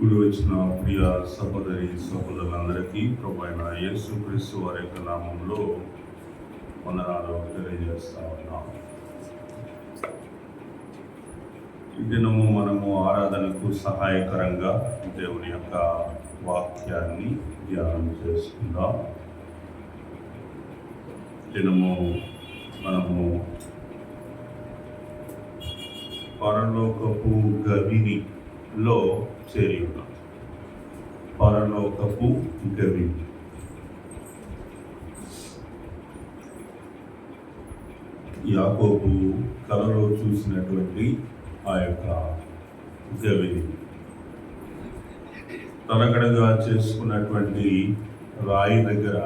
కూడి వచ్చిన ప్రియ సహోదరి సహోదరులందరికీ ప్రభుత్వ యేసు క్రీస్తు వారి యొక్క నామంలో వందనాలు తెలియజేస్తా ఉన్నాం. దినము మనము ఆరాధనకు సహాయకరంగా దేవుని యొక్క వాక్యాన్ని ధ్యానం చేసుకుందాం. దినము మనము పరలోకపు గవినిలో చేరి ఉన్నాం పరలోకపు గవి యాకోబు కలలో చూసినటువంటి ఆ యొక్క గవిని తనగడగా చేసుకున్నటువంటి రాయి దగ్గర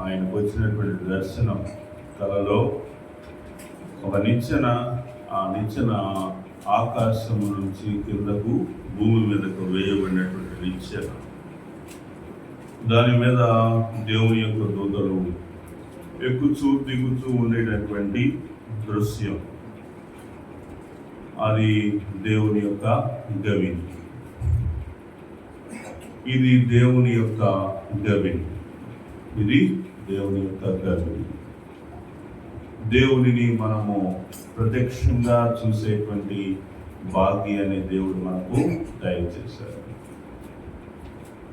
ఆయనకు వచ్చినటువంటి దర్శనం కలలో ఒక నిచ్చెన ఆ నిచ్చెన ఆకాశము నుంచి కిందకు భూమి మీదకు వేయబడినటువంటి నిచ్చెన దాని మీద దేవుని యొక్క దూతలు ఎక్కుచూ దిగుచూ ఉండేటటువంటి దృశ్యం. అది దేవుని యొక్క గవిని ఇది దేవుని యొక్క గవిని ఇది దేవుని యొక్క గవిని దేవుడిని మనము ప్రత్యక్షంగా చూసేటువంటి భాగ్యాన్ని దేవుడు మనకు దయచేశారు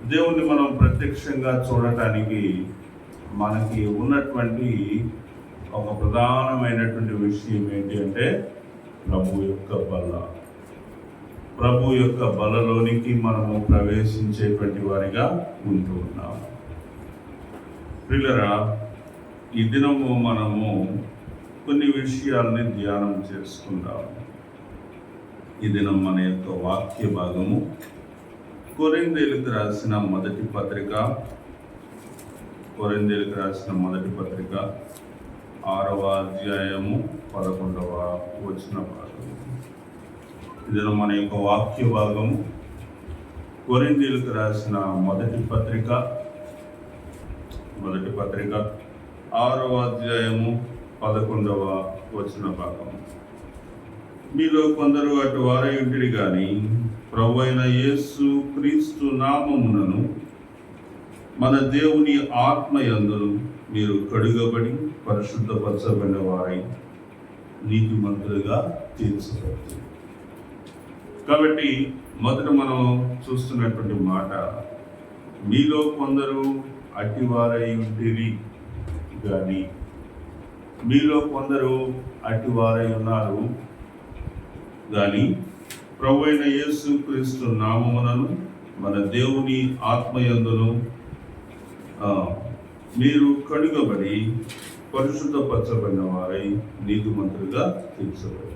దేవుణ్ణి మనం ప్రత్యక్షంగా చూడటానికి మనకి ఉన్నటువంటి ఒక ప్రధానమైనటువంటి విషయం ఏంటి అంటే ప్రభు యొక్క బల. ప్రభు యొక్క బలలోనికి మనము ప్రవేశించేటువంటి వారిగా ఉంటూ ఉన్నాము. పిల్లరా ఈ దినము మనము కొన్ని విషయాల్ని ధ్యానం చేసుకుందాం. ఈ దినం మన యొక్క వాక్య భాగము. కొరిందేలకు రాసిన మొదటి పత్రిక. కొరిందేలకు రాసిన మొదటి పత్రిక ఆరవ అధ్యాయము పదకొండవ వచ్చిన భాగము. ఇది మన యొక్క వాక్య భాగము. కొరిందేలకు రాసిన మొదటి పత్రిక. మొదటి పత్రిక ఆరవ అధ్యాయము పదకొండవ వచ్చిన భాగం. మీలో కొందరు అటు వారై కానీ ప్రభు అయిన యేసు క్రీస్తు నామమునను మన దేవుని ఆత్మయందును మీరు కడుగబడి పరిశుద్ధపరచబడిన వారై నీతిమంతులుగా తీర్చబడుతుంది. కాబట్టి మొదట మనం చూస్తున్నటువంటి మాట మీలో కొందరు అటివారై ఉంటిరి కానీ మీలో కొందరు అటివారై ఉన్నారు. కానీ ప్రభు అయిన యేసు క్రీస్తు నామమునను మన దేవుని ఆత్మయందును మీరు కడుగబడి పరిశుద్ధపరచబడిన వారై నీతిమంతులుగా తీర్చబడి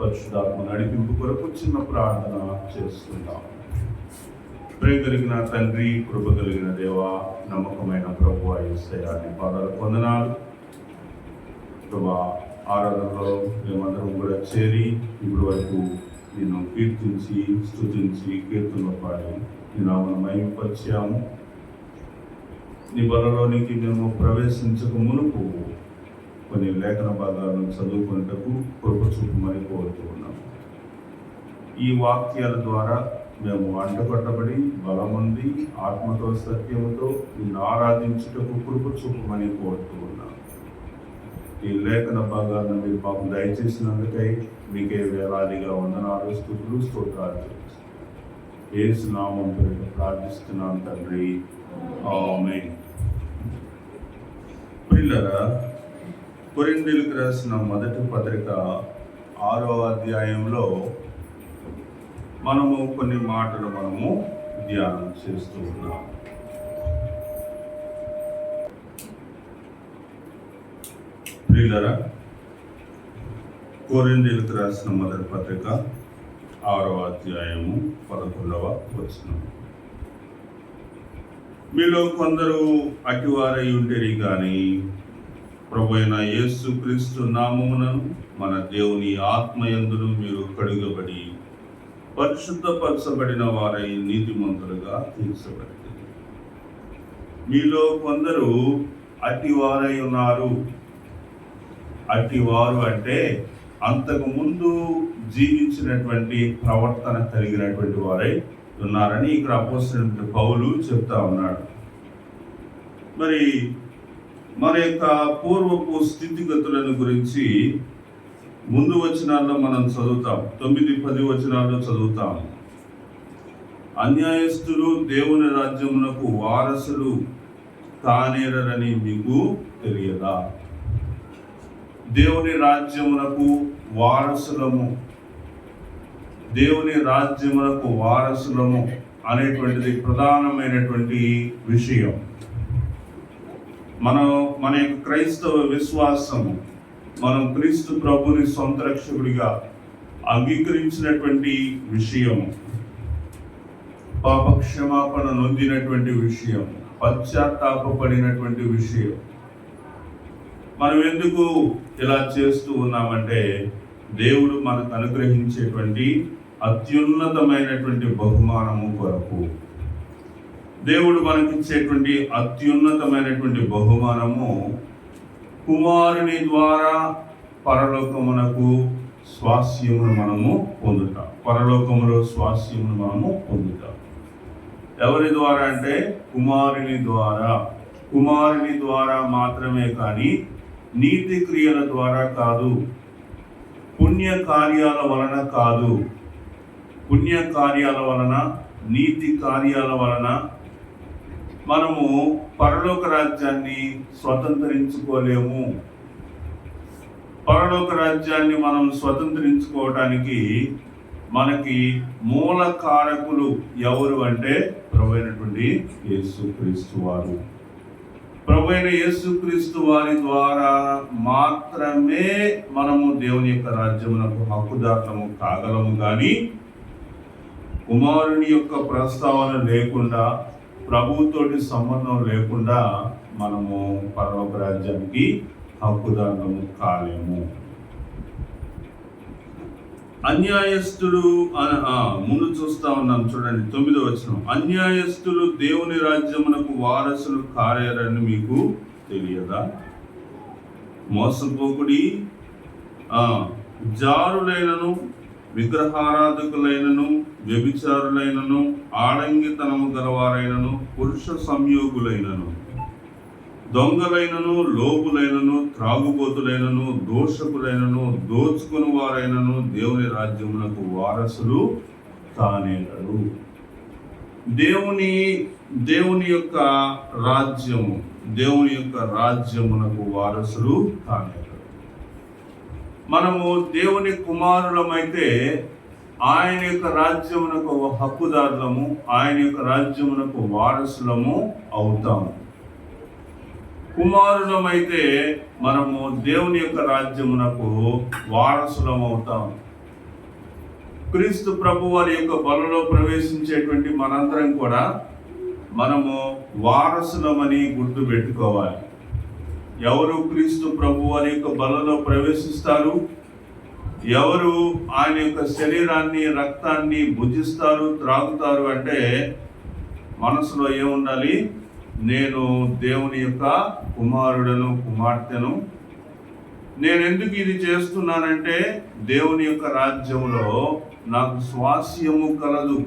పరిశుద్ధాత్మ నడిపింపు కొరకు చిన్న ప్రార్థన చేస్తున్నాం. ప్రేమ కలిగిన తండ్రి కృప కలిగిన దేవ నమ్మకమైన ప్రభు ఐశ్వర్యాన్ని పాదాలు పొందనాలు ప్రభా ఆరాధనలో మేమందరం కూడా చేరి ఇప్పుడు వరకు నేను కీర్తించి స్థుతించి కీర్తనలో పాడి నేను నామను మహిమపరిచాము నీ బలలోనికి మేము ప్రవేశించక మునుపు కొన్ని లేఖన భాగాలను చదువుకున్నటకు కృప చూపమని కోరుతూ ఉన్నాము ఈ వాక్యాల ద్వారా మేము అంటగొట్టబడి బలముంది ఆత్మతో సత్యముతో నిన్ను ఆరాధించుటకు కృప చూపమని కోరుతూ ఉన్నాము ఈ లేఖన భాగాలను మీరు పాపం దయచేసినందుకై మీకే వేలాదిగా వందనాలు స్థుతులు స్తోత్రాలు ఏసు యేసు నామం పేరిట ప్రార్థిస్తున్నాను తండ్రి. ఆమె పిల్లరా కొరిందీలకు రాసిన మొదటి పత్రిక ఆరో అధ్యాయంలో మనము కొన్ని మాటలు మనము ధ్యానం చేస్తూ ఉన్నాము ప్రియులరా కోరిందీలకు రాసిన మొదటి పత్రిక ఆరవ అధ్యాయము పదకొండవ వచనం. మీలో కొందరు అటివారై ఉంటేరి కానీ ప్రభు అయిన యేసు క్రీస్తు నామమునను మన దేవుని ఆత్మయందును మీరు కడుగబడి పరిశుద్ధపరచబడిన వారై నీతిమంతులుగా తీర్చబడింది మీలో కొందరు అటివారై ఉన్నారు. అటివారు అంటే అంతకు ముందు జీవించినటువంటి ప్రవర్తన కలిగినటువంటి వారై ఉన్నారని ఇక్కడ అపోసినటువంటి పౌలు చెప్తా ఉన్నాడు. మరి మన యొక్క పూర్వపు స్థితిగతులను గురించి ముందు వచనాల్లో మనం చదువుతాం. తొమ్మిది పది వచనాల్లో చదువుతాం. అన్యాయస్తులు దేవుని రాజ్యమునకు వారసులు కానేరని మీకు తెలియదా? దేవుని రాజ్యమునకు వారసులము. దేవుని రాజ్యమునకు వారసులము అనేటువంటిది ప్రధానమైనటువంటి విషయం. మనం మన యొక్క క్రైస్తవ విశ్వాసము మనం క్రీస్తు ప్రభుని సొంత రక్షకుడిగా అంగీకరించినటువంటి విషయము. పాప క్షమాపణ నొందినటువంటి విషయం పశ్చాత్తాపడినటువంటి విషయం. మనం ఎందుకు ఇలా చేస్తూ ఉన్నామంటే దేవుడు మనకు అనుగ్రహించేటువంటి అత్యున్నతమైనటువంటి బహుమానము కొరకు. దేవుడు మనకిచ్చేటువంటి అత్యున్నతమైనటువంటి బహుమానము కుమారుని ద్వారా పరలోకమునకు స్వాస్యమును మనము పొందుతాం పరలోకములో స్వాస్యమును మనము పొందుతాం ఎవరి ద్వారా అంటే కుమారుని ద్వారా కుమారుని ద్వారా మాత్రమే కానీ నీతి క్రియల ద్వారా కాదు పుణ్య కార్యాల వలన కాదు. పుణ్య కార్యాల వలన నీతి కార్యాల వలన మనము పరలోక రాజ్యాన్ని స్వతంత్రించుకోలేము. పరలోక రాజ్యాన్ని మనం స్వతంత్రించుకోవటానికి మనకి మూల కారకులు ఎవరు అంటే ప్రభు అయినటువంటి యేసుక్రీస్తు వారు. ప్రభు అయిన యేసుక్రీస్తు వారి ద్వారా మాత్రమే మనము దేవుని యొక్క రాజ్యమునకు హక్కుదారులము కాగలము కానీ కుమారుని యొక్క ప్రస్తావన లేకుండా ప్రభుతోటి సంబంధం లేకుండా మనము పరలోక రాజ్యానికి హక్కుదారులము కాలేము. అన్యాయస్తుడు ముందు చూస్తా ఉన్నాం చూడండి తొమ్మిదో వచ్చిన అన్యాయస్తులు దేవుని రాజ్యమునకు వారసులు కారేరని మీకు తెలియదా? మోసపోకుడి జారులైనను విగ్రహారాధకులైనను వ్యభిచారులైనను ఆడంగితనము గలవారైనను పురుష సంయోగులైనను. దొంగలైనను లోపులైనను త్రాగుబోతులైనను దోషకులైనను దోచుకుని వారైనను దేవుని రాజ్యమునకు వారసులు కానేరరు దేవుని దేవుని యొక్క రాజ్యము దేవుని యొక్క రాజ్యమునకు వారసులు కానేరరు మనము దేవుని కుమారులమైతే ఆయన యొక్క రాజ్యమునకు హక్కుదారులము ఆయన యొక్క రాజ్యమునకు వారసులము అవుతాము. కుమారులమైతే మనము దేవుని యొక్క రాజ్యమునకు వారసులం అవుతాం క్రీస్తు ప్రభు వారి యొక్క బలలో ప్రవేశించేటువంటి మనందరం కూడా మనము వారసులమని గుర్తు పెట్టుకోవాలి. ఎవరు క్రీస్తు ప్రభు వారి యొక్క బలలో ప్రవేశిస్తారు? ఎవరు ఆయన యొక్క శరీరాన్ని రక్తాన్ని భుజిస్తారు త్రాగుతారు అంటే మనసులో ఏముండాలి? నేను దేవుని యొక్క కుమారుడను కుమార్తెను. నేను ఎందుకు ఇది చేస్తున్నానంటే దేవుని యొక్క రాజ్యంలో నాకు స్వాస్యము కలదు.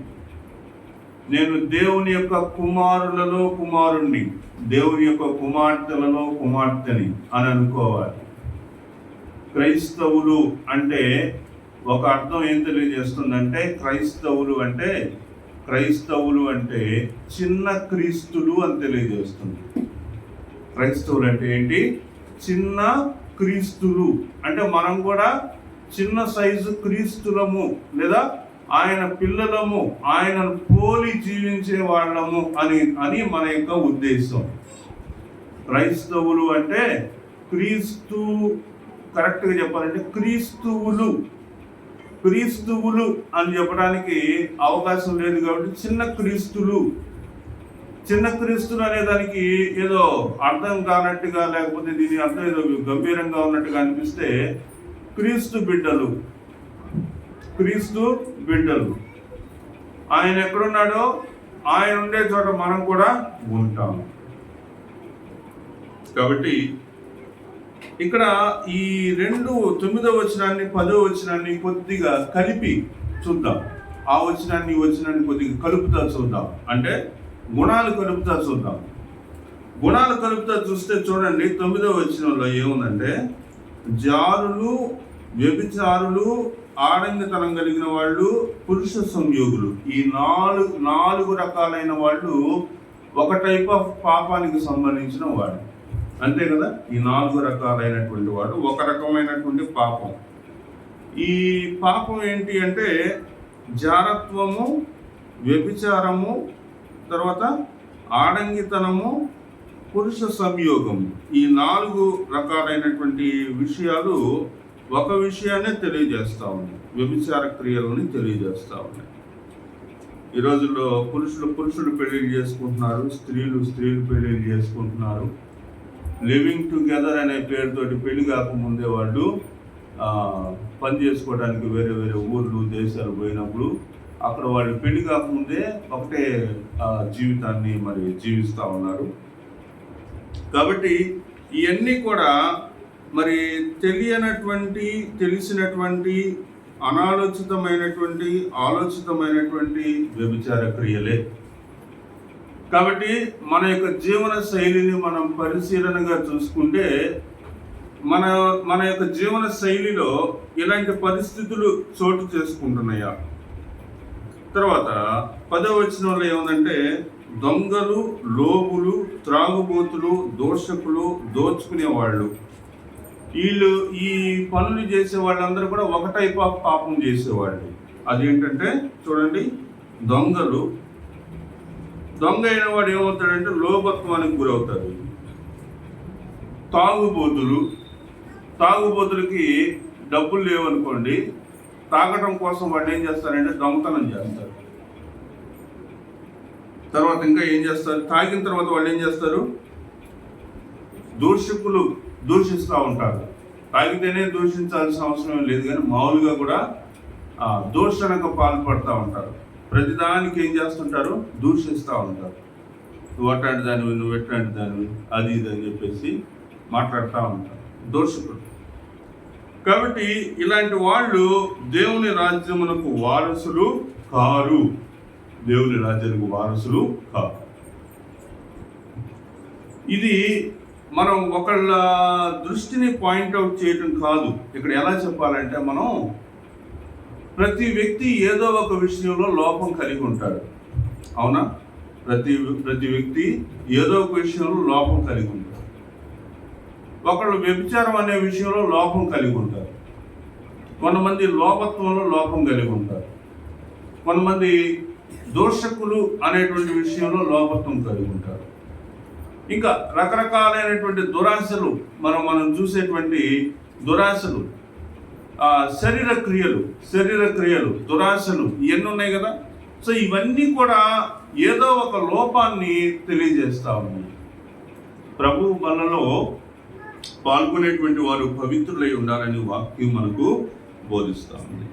నేను దేవుని యొక్క కుమారులలో కుమారుణ్ణి దేవుని యొక్క కుమార్తెలలో కుమార్తెని అని అనుకోవాలి. క్రైస్తవులు అంటే ఒక అర్థం ఏం తెలియజేస్తుందంటే క్రైస్తవులు అంటే క్రైస్తవులు అంటే చిన్న క్రీస్తులు అని తెలియజేస్తుంది. క్రైస్తవులు అంటే ఏంటి? చిన్న క్రీస్తులు. అంటే మనం కూడా చిన్న సైజు క్రీస్తులము లేదా ఆయన పిల్లలము ఆయనను పోలి జీవించే వాళ్ళము అని అని మన యొక్క ఉద్దేశం. క్రైస్తవులు అంటే క్రీస్తు కరెక్ట్గా చెప్పాలంటే క్రీస్తువులు. క్రీస్తువులు అని చెప్పడానికి అవకాశం లేదు కాబట్టి చిన్న క్రీస్తులు చిన్న క్రీస్తులు అనే దానికి ఏదో అర్థం కానట్టుగా లేకపోతే దీని అర్థం ఏదో గంభీరంగా ఉన్నట్టుగా అనిపిస్తే క్రీస్తు బిడ్డలు క్రీస్తు బిడ్డలు. ఆయన ఎక్కడున్నాడో? ఆయన ఉండే చోట మనం కూడా ఉంటాం కాబట్టి ఇక్కడ ఈ రెండు తొమ్మిదో వచనాన్ని పదో వచనాన్ని కొద్దిగా కలిపి చూద్దాం. ఆ వచనాన్ని వచనాన్ని కొద్దిగా కలుపుతా చూద్దాం. అంటే గుణాలు కలుపుతా చూద్దాం. గుణాలు కలుపుతా చూస్తే చూడండి తొమ్మిదో వచనంలో ఏముందంటే జారులు వ్యభిచారులు ఆడంగితనం కలిగిన వాళ్ళు పురుష సంయోగులు. ఈ నాలుగు నాలుగు రకాలైన వాళ్ళు ఒక టైప్ ఆఫ్ పాపానికి సంబంధించిన వాళ్ళు. అంతే కదా? ఈ నాలుగు రకాలైనటువంటి వాడు ఒక రకమైనటువంటి పాపం. ఈ పాపం ఏంటి అంటే జారత్వము వ్యభిచారము తర్వాత ఆడంగితనము పురుష సంయోగం ఈ నాలుగు రకాలైనటువంటి విషయాలు ఒక విషయాన్ని తెలియజేస్తా ఉన్నాయి. వ్యభిచార క్రియలని తెలియజేస్తా ఉన్నాయి. ఈ రోజుల్లో పురుషులు పురుషులు పెళ్ళిళ్ళు చేసుకుంటున్నారు స్త్రీలు స్త్రీలు పెళ్ళిళ్ళు చేసుకుంటున్నారు. లివింగ్ టుగెదర్ అనే పేరుతోటి పెళ్ళి కాకముందే వాళ్ళు పని చేసుకోవడానికి వేరే వేరే ఊర్లు దేశాలు పోయినప్పుడు అక్కడ వాళ్ళు పెళ్ళి కాకముందే ఒకటే జీవితాన్ని మరి జీవిస్తూ ఉన్నారు. కాబట్టి ఇవన్నీ కూడా మరి తెలియనటువంటి తెలిసినటువంటి అనాలోచితమైనటువంటి ఆలోచితమైనటువంటి వ్యభిచార క్రియలే. కాబట్టి మన యొక్క జీవన శైలిని మనం పరిశీలనగా చూసుకుంటే మన మన యొక్క జీవన శైలిలో ఇలాంటి పరిస్థితులు చోటు చేసుకుంటున్నాయా? తర్వాత పదవ వచనంలో ఏముందంటే దొంగలు లోబులు త్రాగుబోతులు దోషకులు దోచుకునేవాళ్ళు. వీళ్ళు ఈ పనులు చేసే వాళ్ళందరూ కూడా ఒక టైప్ ఆఫ్ పాపం చేసేవాళ్ళు. అదేంటంటే చూడండి దొంగలు దొంగ అయిన వాడు ఏమవుతాడంటే లోభత్వానికి గురవుతాడు. తాగుబోతులు తాగుబోతులకి డబ్బులు లేవనుకోండి తాగటం కోసం వాళ్ళు ఏం చేస్తారంటే దొంగతనం చేస్తారు తర్వాత ఇంకా ఏం చేస్తారు? తాగిన తర్వాత వాళ్ళు ఏం చేస్తారు? దూషకులు దూషిస్తూ ఉంటారు. తాగితేనే దూషించాల్సిన అవసరం లేదు కానీ మామూలుగా కూడా దూషణకు పాల్పడుతూ ఉంటారు. ప్రతిదానికి ఏం చేస్తుంటారు? దూషిస్తూ ఉంటారు. నువ్వు అట్లాంటి దానివి నువ్వు ఎట్లాంటి దానివి అది ఇది అని చెప్పేసి మాట్లాడుతూ ఉంటారు. దోషకులు కాబట్టి ఇలాంటి వాళ్ళు దేవుని రాజ్యమునకు వారసులు కారు. దేవుని రాజ్యానికి వారసులు కారు. ఇది మనం ఒకళ్ళ దృష్టిని పాయింట్అవుట్ చేయటం కాదు. ఇక్కడ ఎలా చెప్పాలంటే మనం ప్రతి వ్యక్తి ఏదో ఒక విషయంలో లోపం కలిగి ఉంటాడు. అవునా? ప్రతి ప్రతి వ్యక్తి ఏదో ఒక విషయంలో లోపం కలిగి ఉంటాడు. ఒకళ్ళు వ్యభిచారం అనే విషయంలో లోపం కలిగి ఉంటారు. కొంతమంది లోపత్వంలో లోపం కలిగి ఉంటారు. కొంతమంది దోషకులు అనేటువంటి విషయంలో లోపత్వం కలిగి ఉంటారు. ఇంకా రకరకాలైనటువంటి దురాశలు మనం మనం చూసేటువంటి దురాశలు శరీర క్రియలు శరీర క్రియలు దురాశలు ఇవన్నీ ఉన్నాయి కదా. సో ఇవన్నీ కూడా ఏదో ఒక లోపాన్ని తెలియజేస్తా ఉన్నాయి. ప్రభు వలలో పాల్గొనేటువంటి వారు పవిత్రులై ఉండాలని వాక్యం మనకు బోధిస్తా ఉంది.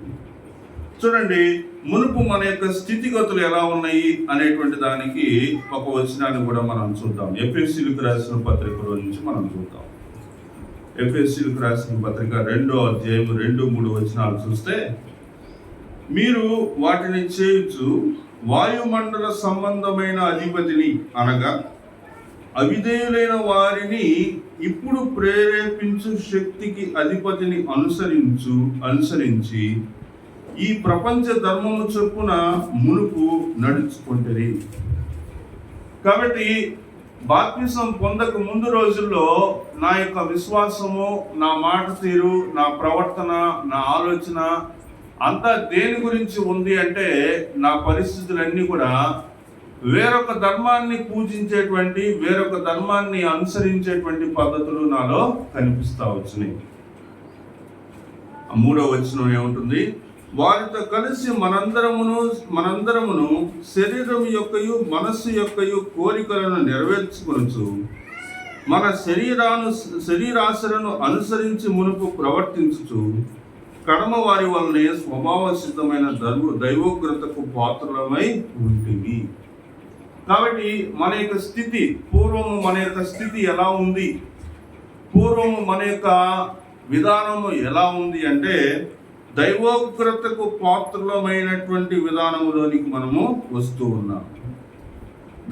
చూడండి మునుపు మన యొక్క స్థితిగతులు ఎలా ఉన్నాయి అనేటువంటి దానికి ఒక వచనాన్ని కూడా మనం చూద్దాం. ఎఫ్ఎస్సీలకు రాసిన పత్రికలో నుంచి మనం చూద్దాం. ఎఫ్ఎస్సీలకు రాసిన పత్రిక రెండో అధ్యాయం రెండు మూడు వచనాలు చూస్తే మీరు వాటిని చేయొచ్చు వాయుమండల సంబంధమైన అధిపతిని అనగా అవిధేయులైన వారిని ఇప్పుడు ప్రేరేపించు శక్తికి అధిపతిని అనుసరించు అనుసరించి ఈ ప్రపంచ ధర్మము చొప్పున మునుపు నడుచుకుంటుంది కాబట్టి బాప్తిసం పొందక ముందు రోజుల్లో నా యొక్క విశ్వాసము నా మాట తీరు నా ప్రవర్తన నా ఆలోచన అంతా దేని గురించి ఉంది అంటే నా పరిస్థితులన్నీ కూడా వేరొక ధర్మాన్ని పూజించేటువంటి వేరొక ధర్మాన్ని అనుసరించేటువంటి పద్ధతులు నాలో కనిపిస్తా వచ్చినాయి. మూడో వచ్చిన ఏముంటుంది? వారితో కలిసి మనందరమును మనందరమును శరీరం యొక్కయు మనస్సు యొక్కయు కోరికలను నెరవేర్చుకొనచ్చు మన శరీరాను శరీరాశలను అనుసరించి మునుపు ప్రవర్తించుచు కడమ వారి వల్లనే స్వభావసిద్ధమైన దైవ దైవోగ్రతకు పాత్రలమై ఉంటుంది కాబట్టి మన యొక్క స్థితి పూర్వము మన యొక్క స్థితి ఎలా ఉంది? పూర్వము మన యొక్క విధానము ఎలా ఉంది అంటే దైవోగ్రతకు పాత్రలమైనటువంటి విధానంలోనికి మనము వస్తూ ఉన్నాం.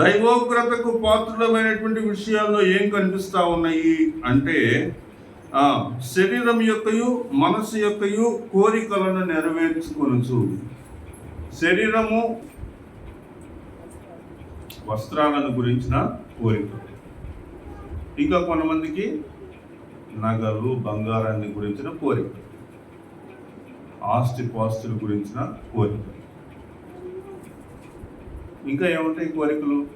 దైవోగ్రతకు పాత్రలమైనటువంటి విషయాల్లో ఏం కనిపిస్తా ఉన్నాయి అంటే శరీరం యొక్కయు మనసు యొక్కయు కోరికలను నెరవేర్చుకొనుచు. శరీరము వస్త్రాలను గురించిన కోరిక. ఇంకా కొంతమందికి నగలు బంగారాన్ని గురించిన కోరిక. ఆస్తి పాస్తుల గురించిన కోరిక. ఇంకా ఏముంటాయి కోరికలు?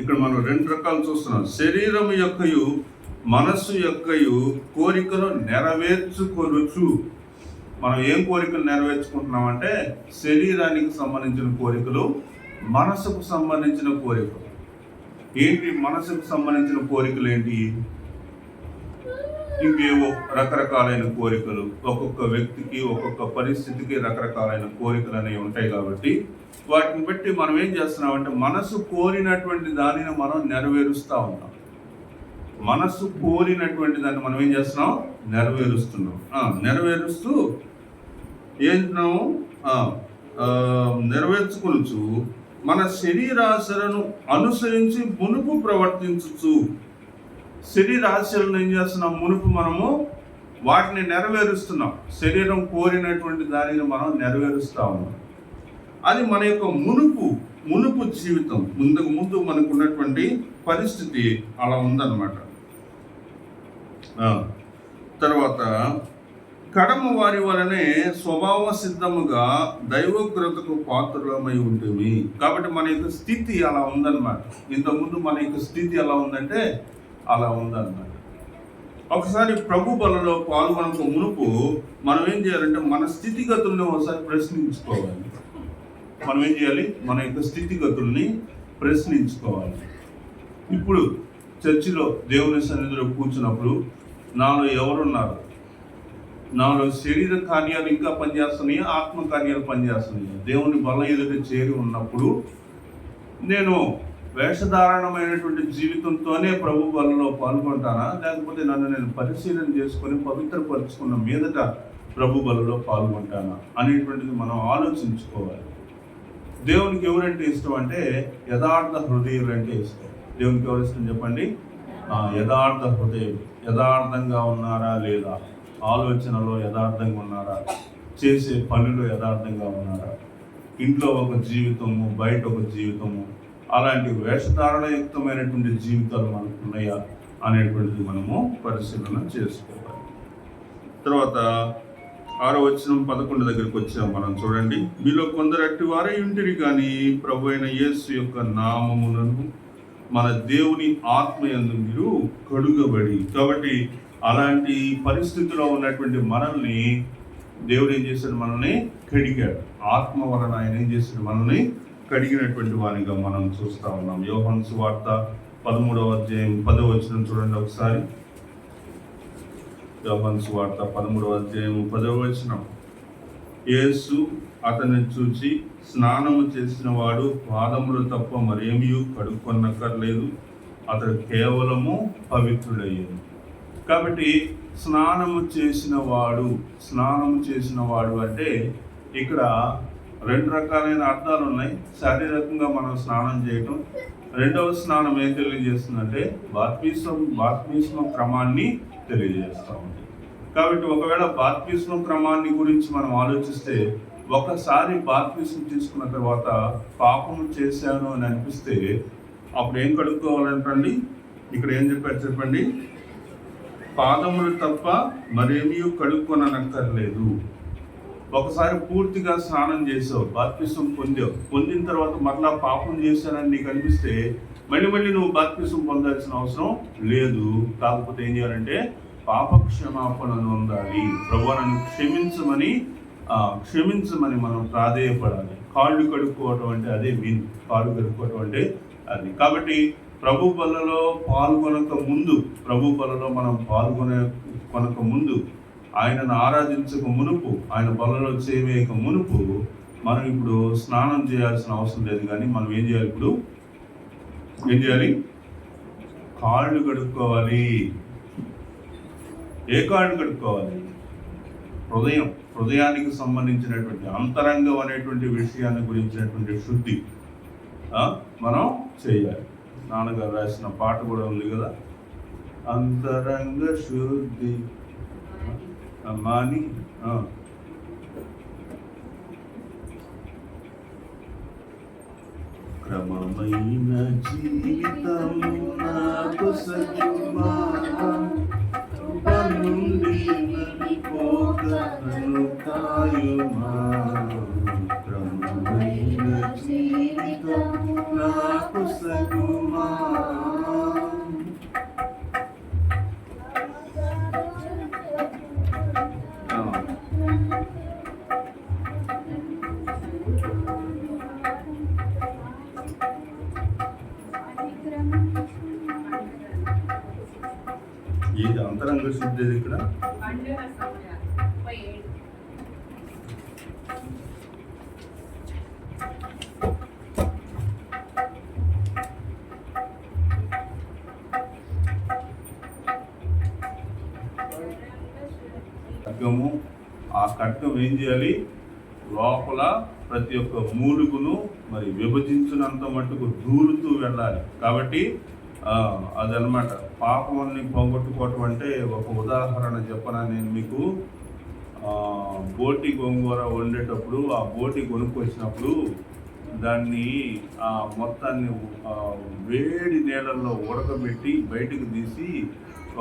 ఇక్కడ మనం రెండు రకాలు చూస్తున్నాం. శరీరం యొక్కయు మనస్సు యొక్కయు కోరికను నెరవేర్చుకొనుచు. మనం ఏం కోరికలు నెరవేర్చుకుంటున్నామంటే శరీరానికి సంబంధించిన కోరికలు మనసుకు సంబంధించిన కోరికలు. ఏంటి మనసుకు సంబంధించిన కోరికలు ఏంటి? ఇంకేవో రకరకాలైన కోరికలు ఒక్కొక్క వ్యక్తికి ఒక్కొక్క పరిస్థితికి రకరకాలైన కోరికలు అనేవి ఉంటాయి కాబట్టి వాటిని బట్టి మనం ఏం చేస్తున్నామంటే మనసు కోరినటువంటి దానిని మనం నెరవేరుస్తూ ఉన్నాం మనసు కోరినటువంటి దాన్ని మనం ఏం చేస్తున్నాం? నెరవేరుస్తున్నాం. నెరవేరుస్తూ ఏంటున్నాము ఆ, నెరవేర్చుకొనుచు మన శరీరాశలను అనుసరించి మునుపు ప్రవర్తించుచు శరీరాశలను ఏం చేస్తున్నాం? మునుపు మనము వాటిని నెరవేరుస్తున్నాం. శరీరం కోరినటువంటి దానిని మనం నెరవేరుస్తా ఉన్నాం. అది మన యొక్క మునుపు మునుపు జీవితం. ముందుకు ముందు మనకు ఉన్నటువంటి పరిస్థితి అలా ఉందన్నమాట. ఆ, తర్వాత కడమ వారి వలనే స్వభావ సిద్ధముగా దైవోగ్రతకు పాత్రమై ఉంటుంది కాబట్టి మన యొక్క స్థితి అలా ఉందన్నమాట. ఇంతకుముందు మన యొక్క స్థితి ఎలా ఉందంటే అలా ఉందన్నమాట. ఒకసారి ప్రభు బలలో పాల్గొనక మునుపు మనం ఏం చేయాలంటే మన స్థితిగతుల్ని ఒకసారి ప్రశ్నించుకోవాలి. మనం ఏం చేయాలి? మన యొక్క స్థితిగతుల్ని ప్రశ్నించుకోవాలి. ఇప్పుడు చర్చిలో దేవుని సన్నిధిలో కూర్చున్నప్పుడు నాలో ఎవరున్నారు? నాలో శరీర కార్యాలు ఇంకా పనిచేస్తున్నాయా? ఆత్మ కార్యాలు పనిచేస్తున్నాయా? దేవుని బల ఎదుట చేరి ఉన్నప్పుడు నేను వేషధారణమైనటువంటి జీవితంతోనే ప్రభు బలలో పాల్గొంటానా లేకపోతే నన్ను నేను పరిశీలన చేసుకొని పవిత్రపరుచుకున్న మీదట ప్రభు బలలో పాల్గొంటానా అనేటువంటిది మనం ఆలోచించుకోవాలి. దేవునికి ఎవరంటే ఇష్టం అంటే యథార్థ హృదయులు అంటే ఇష్టం. దేవునికి ఎవరు ఇష్టం చెప్పండి? యథార్థ హృదయం. యథార్థంగా ఉన్నారా లేదా? ఆలోచనలో యథార్థంగా ఉన్నారా? చేసే పనులు యథార్థంగా ఉన్నారా? ఇంట్లో ఒక జీవితము బయట ఒక జీవితము అలాంటి వేషధారణయుక్తమైనటువంటి జీవితాలు మనకు ఉన్నాయా అనేటువంటిది మనము పరిశీలన చేసుకోవాలి. తర్వాత ఆరో వచనం పదకొండు దగ్గరికి వచ్చాం మనం చూడండి. మీలో కొందరు అట్టి వారే ఇంటిరి కానీ ప్రభు అయిన యేసు యొక్క నామములను మన దేవుని ఆత్మయందు మీరు కడుగబడి కాబట్టి అలాంటి పరిస్థితిలో ఉన్నటువంటి మనల్ని దేవుడు ఏం చేశాడు మనల్ని కడిగాడు. ఆత్మ వలన ఆయన ఏం చేశాడు మనల్ని కడిగినటువంటి వారిగా మనం చూస్తా ఉన్నాం. యోహన్ సువార్త పదమూడవ అధ్యాయం పదవ వచ్చిన చూడండి ఒకసారి. యోహన్ సువార్త పదమూడవ అధ్యాయం పదవ వచ్చిన యేసు అతన్ని చూచి స్నానము చేసిన వాడు పాదములు తప్ప మరేమీ కడుక్కొనక్కర్లేదు. అతడు కేవలము పవిత్రుడయ్యాడు. కాబట్టి స్నానము చేసిన వాడు స్నానము చేసిన వాడు అంటే ఇక్కడ రెండు రకాలైన అర్థాలు ఉన్నాయి. శారీరకంగా మనం స్నానం చేయటం. రెండవ స్నానం ఏం తెలియజేస్తుందంటే బాత్మీసం బాత్మీస్మ క్రమాన్ని తెలియజేస్తూ ఉంది. కాబట్టి ఒకవేళ బాత్మీస్మ క్రమాన్ని గురించి మనం ఆలోచిస్తే ఒకసారి బాత్మీసం తీసుకున్న తర్వాత పాపం చేశాను అని అనిపిస్తే అప్పుడు ఏం కడుక్కోవాలంటండి ఇక్కడ ఏం చెప్పారు చెప్పండి? పాదములు తప్ప మరేమీ కడుక్కొననక్కర్లేదు ఒకసారి పూర్తిగా స్నానం చేసావు బాప్తిసం పొందావు. పొందిన తర్వాత మరలా పాపం చేశానని నీకు అనిపిస్తే మళ్ళీ మళ్ళీ నువ్వు బాప్తిసం పొందాల్సిన అవసరం లేదు. కాకపోతే ఏం చేయాలంటే పాప క్షమాపణను ఉండాలి ప్రభు నన్ను క్షమించమని క్షమించమని మనం ప్రాధేయపడాలి. కాళ్ళు కడుక్కోవటం అంటే అదే మీన్ కాళ్ళు కడుక్కోవటం అంటే అది. కాబట్టి ప్రభు బలలో పాల్గొనక ముందు ప్రభు బలలో మనం పాల్గొనే కొనక ముందు ఆయనను ఆరాధించక మునుపు ఆయన బలలో చేయవేయక మునుపు మనం ఇప్పుడు స్నానం చేయాల్సిన అవసరం లేదు కానీ మనం ఏం చేయాలి ఇప్పుడు? ఏం చేయాలి? కాళ్ళు కడుక్కోవాలి. ఏ కాళ్ళు కడుక్కోవాలి? హృదయం. హృదయానికి సంబంధించినటువంటి అంతరంగం అనేటువంటి విషయాన్ని గురించినటువంటి శుద్ధి మనం చేయాలి. నాన్నగారు రాసిన పాట కూడా ఉంది కదా? అంతరంగ శుద్ధి. అమ్మాని ఆ. క్రమమైన జీవితం నాకు సగుమా నుండి వెళ్ళిపోక నన్ను కాయుమా? క్రమమైన జీవితం నాకు సగుమా ఖడ్గము ఆ ఖడ్గం ఏం చేయాలి? లోపల ప్రతి ఒక్క మూలుగును మరి విభజించినంత మట్టుకు దూరుతూ వెళ్ళాలి. కాబట్టి అదనమాట పాపముల్ని పోగొట్టుకోవటం అంటే ఒక ఉదాహరణ చెప్పనా నేను మీకు. బోటి గోంగూర వండేటప్పుడు ఆ బోటి కొనుక్కొచ్చినప్పుడు దాన్ని ఆ మొత్తాన్ని వేడి నీళ్ళల్లో ఉడకబెట్టి బయటకు తీసి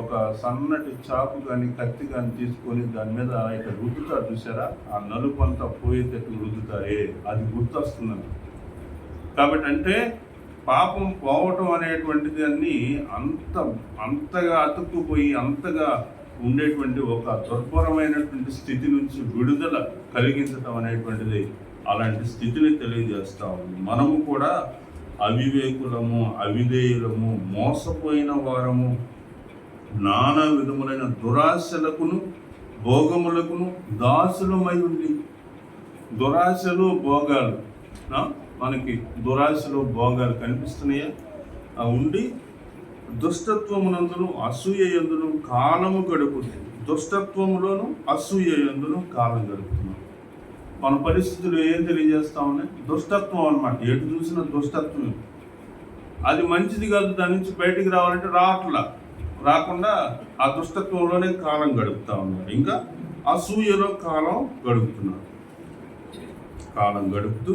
ఒక సన్నటి చాకు కానీ కత్తి కానీ తీసుకొని దాని మీద ఇట్లా రుద్దుతారు చూసారా ఆ నలుపు అంతా పోయేటట్లు రుద్దుతారే. అది గుర్తొస్తుందని కాబట్టి అంటే పాపం పోవటం అనేటువంటిది అన్ని అంత అంతగా అతుక్కుపోయి అంతగా ఉండేటువంటి ఒక దుర్భరమైనటువంటి స్థితి నుంచి విడుదల కలిగించటం అనేటువంటిది అలాంటి స్థితిని తెలియజేస్తా ఉంది. మనము కూడా అవివేకులము అవిధేయులము మోసపోయిన వారము నానా విధములైన దురాశలకును భోగములకును దాసులమై ఉండి దురాశలు భోగాలు మనకి దురాశలు భోగాలు కనిపిస్తున్నాయా? ఆ ఉండి దుష్టత్వమునందును అసూయ ఎందును కాలము గడుపుతుంది. దుష్టత్వములోను అసూయ ఎందును కాలం గడుపుతున్నాం మన పరిస్థితులు ఏం తెలియజేస్తా ఉన్నాయి? దుష్టత్వం అన్నమాట. ఎటు చూసిన దుష్టత్వం అది మంచిది కాదు దాని నుంచి బయటికి రావాలంటే రావట్లా రాకుండా ఆ దుష్టత్వంలోనే కాలం గడుపుతా ఉన్నారు. ఇంకా అసూయలో కాలం గడుపుతున్నారు. కాలం గడుపుతూ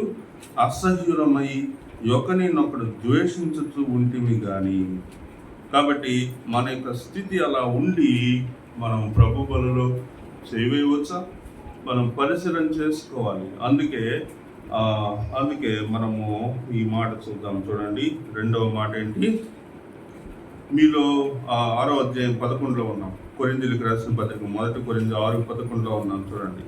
అసహ్యులమై ఒకరినొకడు ద్వేషించుతూ ఉంటివి కానీ కాబట్టి మన యొక్క స్థితి అలా ఉండి మనం ప్రభు బలలో చేయవేయవచ్చా మనం పరిశీలన చేసుకోవాలి. అందుకే అందుకే మనము ఈ మాట చూద్దాం. చూడండి రెండవ మాట ఏంటి? మీలో ఆ, ఆరో అధ్యాయం పదకొండులో ఉన్నాం. కొరిందులకు రాసిన పథకం మొదటి కొరింది ఆరు పదకొండులో ఉన్నాం చూడండి.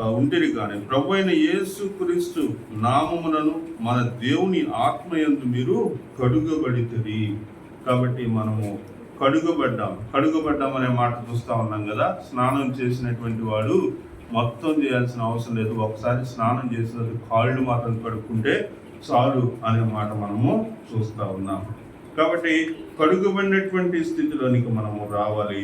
ఆ, ఉంటిరి కానీ ప్రభు అయిన యేసు క్రీస్తు నామములను మన దేవుని ఆత్మయందు మీరు కడుగబడితది కాబట్టి మనము కడుగబడ్డాం. కడుగబడ్డాం అనే మాట చూస్తా ఉన్నాం కదా? స్నానం చేసినటువంటి వాడు మొత్తం చేయాల్సిన అవసరం లేదు. ఒకసారి స్నానం చేసిన కాళ్ళు మాత్రం కడుక్కుంటే చాలు అనే మాట మనము చూస్తూ ఉన్నాం. కాబట్టి కడుగుబడినటువంటి స్థితిలోనికి మనము రావాలి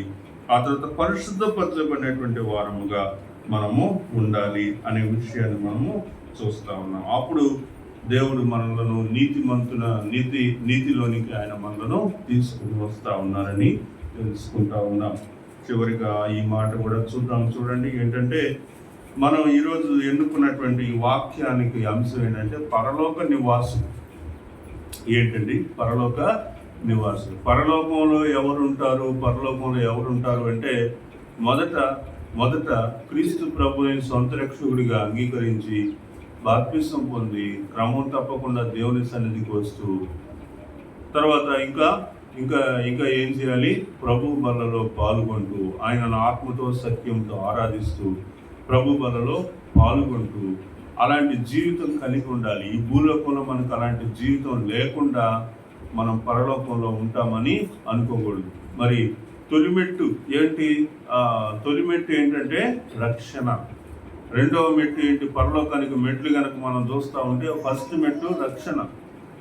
ఆ తర్వాత పరిశుద్ధపరచబడినటువంటి వారముగా మనము ఉండాలి అనే విషయాన్ని మనము చూస్తా ఉన్నాం. అప్పుడు దేవుడు మనలను నీతి మంతున నీతి నీతిలోనికి ఆయన మనలను తీసుకుని వస్తూ ఉన్నారని తెలుసుకుంటా ఉన్నాం. చివరిగా ఈ మాట కూడా చూద్దాం. చూడండి ఏంటంటే మనం ఈరోజు ఎన్నుకున్నటువంటి వాక్యానికి అంశం ఏంటంటే పరలోక నివాసం ఏంటండి? పరలోక నివాసులు. పరలోకంలో ఎవరుంటారు? పరలోకంలో ఎవరుంటారు అంటే మొదట మొదట క్రీస్తు ప్రభుని సొంత రక్షకుడిగా అంగీకరించి బాప్తిసం పొంది క్రమం తప్పకుండా దేవుని సన్నిధికి వస్తూ తర్వాత ఇంకా ఇంకా ఇంకా ఏం చేయాలి? ప్రభు బలలో పాల్గొంటూ ఆయనను ఆత్మతో సత్యంతో ఆరాధిస్తూ ప్రభు బలలో పాల్గొంటూ అలాంటి జీవితం కలిగి ఉండాలి. ఈ భూలోకంలో మనకు అలాంటి జీవితం లేకుండా మనం పరలోకంలో ఉంటామని అనుకోకూడదు. మరి తొలిమెట్టు ఏంటి? తొలిమెట్టు ఏంటంటే రక్షణ. రెండవ మెట్టు ఏంటి? పరలోకానికి మెట్లు కనుక మనం చూస్తూ ఉంటే ఫస్ట్ మెట్టు రక్షణ.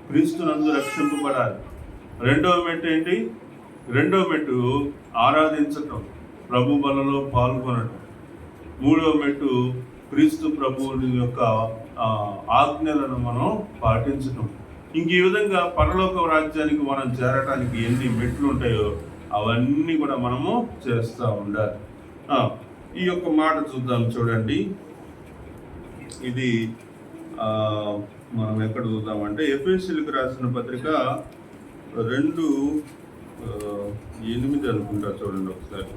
క్రీస్తునందు రక్షింపబడాలి. రెండవ మెట్టు ఏంటి? రెండవ మెట్టు ఆరాధించటం ప్రభు బలలో పాల్గొనటం. మూడవ మెట్టు క్రీస్తు ప్రభువుని యొక్క ఆజ్ఞలను మనం పాటించటం. ఇంక ఈ విధంగా పరలోక రాజ్యానికి మనం చేరటానికి ఎన్ని మెట్లు ఉంటాయో అవన్నీ కూడా మనము చేస్తూ ఉండాలి. ఈ యొక్క మాట చూద్దాం చూడండి. ఇది మనం ఎక్కడ చూద్దామంటే ఎఫ్ఎస్సీలకు రాసిన పత్రిక రెండు ఎనిమిది అనుకుంటా చూడండి ఒకసారి.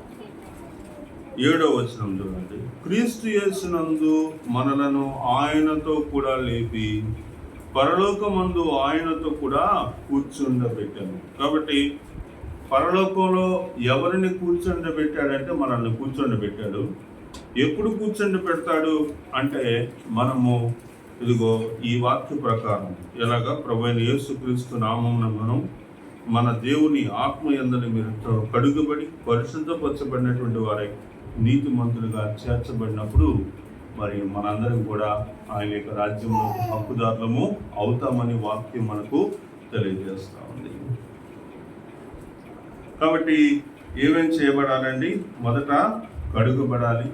ఏడో వచనం చూడండి. క్రీస్తు యేసునందు మనలను ఆయనతో కూడా లేపి పరలోకమందు ఆయనతో కూడా కూర్చుండబెట్టాను. కాబట్టి పరలోకంలో ఎవరిని కూర్చుండబెట్టాడంటే మనల్ని కూర్చుండబెట్టాడు. ఎప్పుడు కూర్చుండబెడతాడు అంటే మనము ఇదిగో ఈ వాక్య ప్రకారం. ఎలాగా? ప్రభుత్వ యేసుక్రీస్తు నామం మనం మన దేవుని ఆత్మ ఎందని మీరు కడుగుబడి పరిశుద్ధపరచబడినటువంటి వారై నీతిమంతులుగా చేర్చబడినప్పుడు మరి మనందరం కూడా ఆయన యొక్క రాజ్యంలో హక్కుదారులము అవుతామని వాక్యం మనకు తెలియజేస్తా ఉంది. కాబట్టి ఏమేం చేయబడాలండి? మొదట కడుగుబడాలి.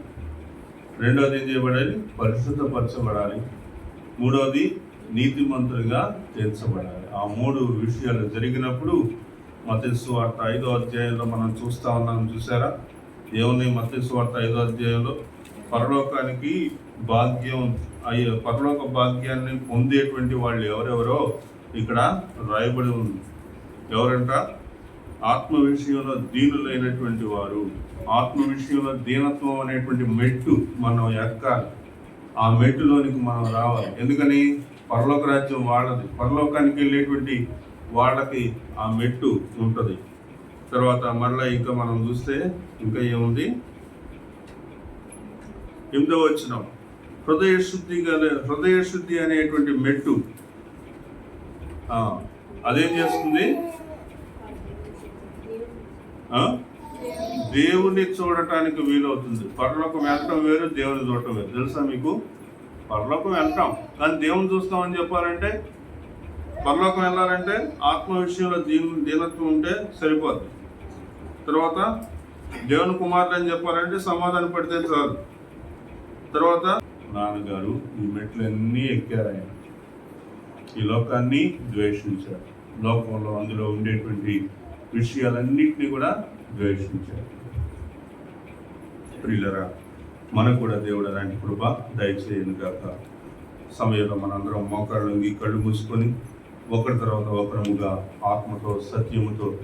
రెండవది ఏం చేయబడాలి? పరిశుద్ధపరచబడాలి. మూడవది నీతిమంతులుగా తీర్చబడాలి ఆ మూడు విషయాలు జరిగినప్పుడు మతస్సు వార్త ఐదో అధ్యాయంలో మనం చూస్తా ఉన్నాం. చూసారా దేవుని మతస్సు స్వార్థ ఐదో అధ్యాయంలో పరలోకానికి భాగ్యం అయ్యే పరలోక భాగ్యాన్ని పొందేటువంటి వాళ్ళు ఎవరెవరో ఇక్కడ రాయబడి ఉంది. ఎవరంట? ఆత్మ విషయంలో దీనులైనటువంటి వారు. ఆత్మ విషయంలో దీనత్వం అనేటువంటి మెట్టు మనం ఎక్కాలి. ఆ మెట్టులోనికి మనం రావాలి. ఎందుకని? పరలోక రాజ్యం వాళ్ళది. పరలోకానికి వెళ్ళేటువంటి వాళ్ళకి ఆ మెట్టు ఉంటుంది. తర్వాత మరలా ఇంకా మనం చూస్తే ఇంకా ఏముంది? ఎనిమిదో వచ్చిన హృదయ శుద్ధి హృదయ శుద్ధి అనేటువంటి మెట్టు. అదేం చేస్తుంది? ఆ? దేవుణ్ణి చూడటానికి వీలవుతుంది. పరలోకం వెళ్ళటం వేరు దేవుని చూడటం వేరు. తెలుసా మీకు? పరలోకం వెళ్తాం. కానీ దేవుని చూస్తామని చెప్పాలంటే పరలోకం వెళ్ళాలంటే ఆత్మ విషయంలో దీని దీనత్వం ఉంటే సరిపోద్ది. తర్వాత దేవుని కుమారుడు అని చెప్పాలంటే సమాధానం పడితే చాలు. తర్వాత నాన్నగారు ఈ మెట్లన్నీ ఎక్కారు ఆయన. ఈ లోకాన్ని ద్వేషించారు. లోకంలో అందులో ఉండేటువంటి విషయాలన్నింటినీ కూడా ద్వేషించారు. ప్రియులరా మనకు కూడా దేవుడు అలాంటి కృప దయచేయను గాక. సమయంలో మనందరం మోకాళ్ళు కళ్ళు మూసుకొని ఒకరి తర్వాత ఒకరముగా ఆత్మతో సత్యముతో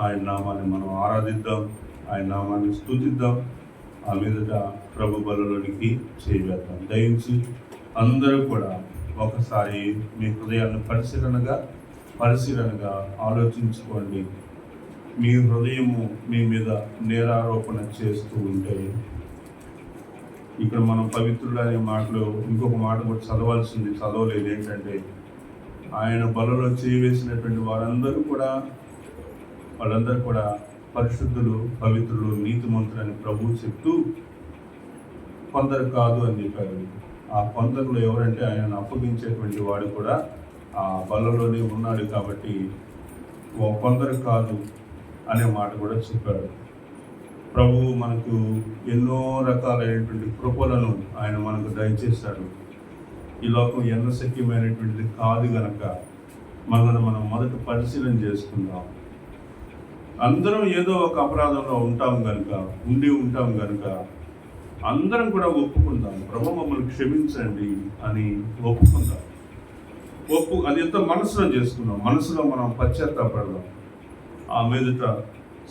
ఆయన నామాన్ని మనం ఆరాధిద్దాం ఆయన నామాన్ని స్థుతిద్దాం. ఆ మీదట ప్రభు బలలోనికి చేయవేద్దాం. దయించి అందరూ కూడా ఒకసారి మీ హృదయాన్ని పరిశీలనగా పరిశీలనగా ఆలోచించుకోండి. మీ హృదయము మీ మీద నేరారోపణ చేస్తూ ఉంటే ఇక్కడ మనం పవిత్రుడు అనే మాటలో ఇంకొక మాట కూడా చదవాల్సింది చదవలేదు ఏంటంటే ఆయన బలలో చేయవేసినటువంటి వారందరూ కూడా వాళ్ళందరూ కూడా పరిశుద్ధులు పవిత్రులు నీతిమంతులు అని ప్రభువు చెప్తూ కొందరు కాదు అని చెప్పారు. ఆ కొందరులో ఎవరంటే ఆయన అప్పగించేటువంటి వాడు కూడా ఆ బలలోనే ఉన్నాడు కాబట్టి ఓ కొందరు కాదు అనే మాట కూడా చెప్పాడు. ప్రభువు మనకు ఎన్నో రకాలైనటువంటి కృపలను ఆయన మనకు దయచేశాడు. ఈ లోకం ఎంత శక్యమైనటువంటిది కాదు గనక మనల్ని మనం మొదట పరిశీలన చేసుకుందాం. అందరం ఏదో ఒక అపరాధంలో ఉంటాం కనుక ఉండి ఉంటాం కనుక అందరం కూడా ఒప్పుకుందాం. ప్రభు మమ్మల్ని క్షమించండి అని ఒప్పుకుందాం. ఒప్పు అది ఎంతో మనసులో చేసుకుందాం మనసులో మనం పశ్చాత్తాపడదాం. ఆ మీదట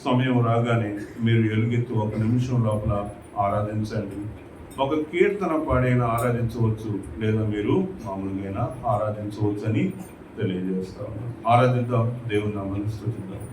సమయం రాగానే మీరు ఎలుగెత్తు ఒక నిమిషం లోపల ఆరాధించండి. ఒక కీర్తన పాడైనా ఆరాధించవచ్చు లేదా మీరు మామూలుగా ఆరాధించవచ్చు అని తెలియజేస్తాము ఆరాధిద్దాం. దేవుని నామాన్ని స్తుతిద్దాం